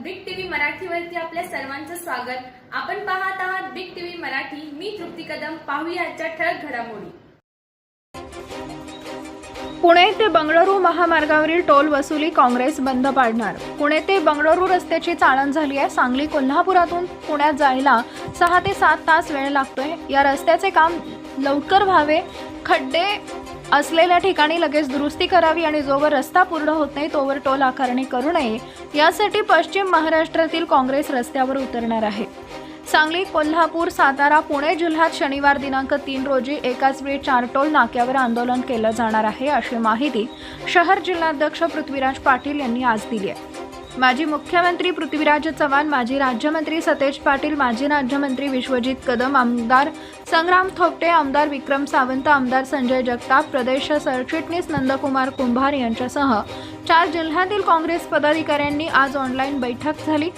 मराठीवरती आपल्या सर्वांचं स्वागत. आपण पाहत आहात बिग टीव्ही मराठी. मी तृप्ती कदम. पाहूया आजच्या ठळक घडामोडी. पुणे ते बंगळुरू महामार्गावरील टोल वसुली काँग्रेस बंद पाडणार. पुणे ते बंगळुरू रस्त्याची चाळण झाली आहे. सांगली कोल्हापुरातून पुण्यात जायला सहा ते सात तास वेळ लागतोय. या रस्त्याचे काम लवकर व्हावे खड्डे असलेल्या ठिकाणी लगेच दुरुस्ती करावी आणि जोवर रस्ता पूर्ण होत नाही तोवर टोल आकारणी करू नये. यासाठी पश्चिम महाराष्ट्रातील काँग्रेस रस्त्यावर उतरणार आहे. सांगली कोल्हापूर सातारा पुणे जिल्ह्यात शनिवार दिनांक तीन रोजी एकाच वेळी चार टोल नाक्यावर आंदोलन केलं जाणार आहे अशी माहिती शहर जिल्हाध्यक्ष पृथ्वीराज पाटील यांनी आज दिली आहे. माजी मुख्यमंत्री पृथ्वीराज चव्हाण माजी राज्यमंत्री सतेज पाटील माजी राज्यमंत्री विश्वजित कदम आमदार संग्राम थोपटे आमदार विक्रम सावंत आमदार संजय जगताप प्रदेश सरचिटणीस नंदकुमार कुंभार यांच्यासह चार जिल्ह्यातील काँग्रेस पदाधिकाऱ्यांनी आज ऑनलाईन बैठक झाली.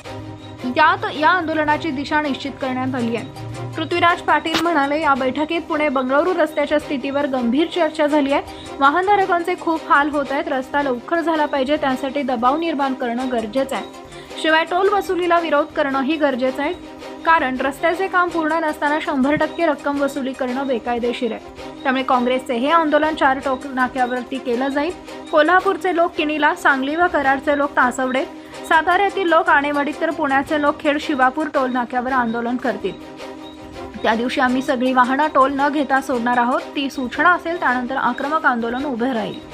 यात या आंदोलनाची दिशा निश्चित करण्यात आली आहे. पृथ्वीराज पाटील म्हणाले या बैठकीत पुणे बंगळुरू रस्त्याच्या स्थितीवर गंभीर चर्चा झाली आहे. वाहनधारकांचे खूप हाल होत आहेत. रस्ता लवकर झाला पाहिजे. त्यासाठी दबाव निर्माण करणं गरजेचं आहे. शिवाय टोल वसुलीला विरोध करणंही गरजेचं आहे. कारण रस्त्याचे काम पूर्ण नसताना शंभर टक्के रक्कम वसुली करणं बेकायदेशीर आहे. त्यामुळे काँग्रेसचे हे आंदोलन चार टोक नाक्यावरती केलं जाईल. कोल्हापूरचे लोक किणीला सांगली व कराडचे लोक तासवडे. साताऱ्यातील लोक आणेवाडीत तर पुण्याचे लोक खेड शिवापूर टोल नाक्यावर आंदोलन करतील. त्या दिवशी आम्ही सगळी वाहनं टोल न घेता सोडणार आहोत. ती सूचना असेल त्यानंतर आक्रमक आंदोलन उभे राहील.